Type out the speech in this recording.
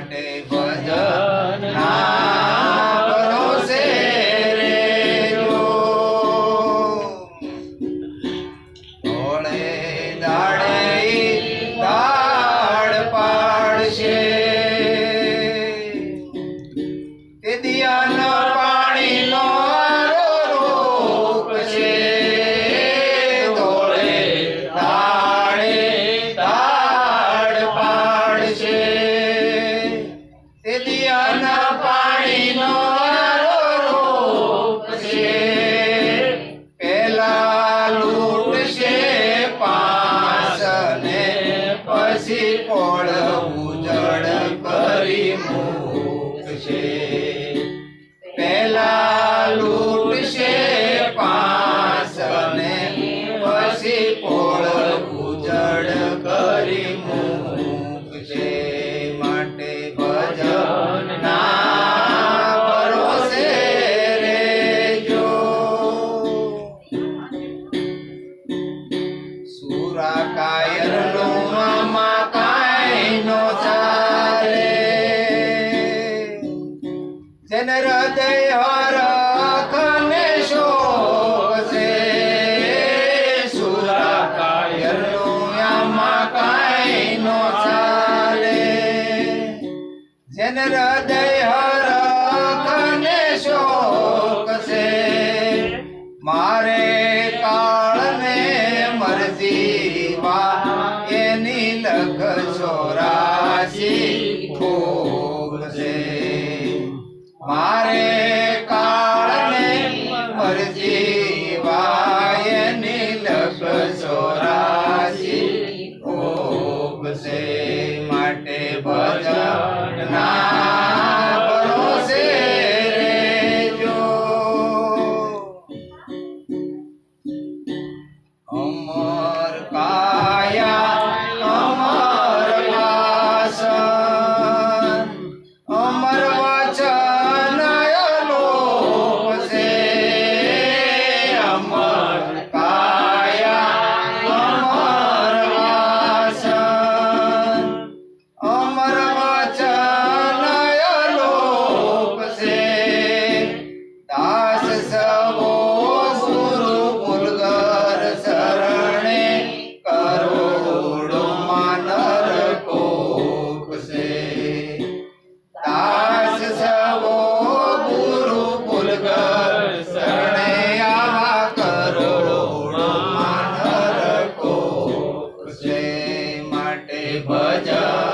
માટે ભજન ભરોસે રેજો દાડે દાડ પાડશે. તે એન હૃદય હરખને શોક છે મારે કાળને મરજી વા એની લખ છોરાશી ભોગ મારે cha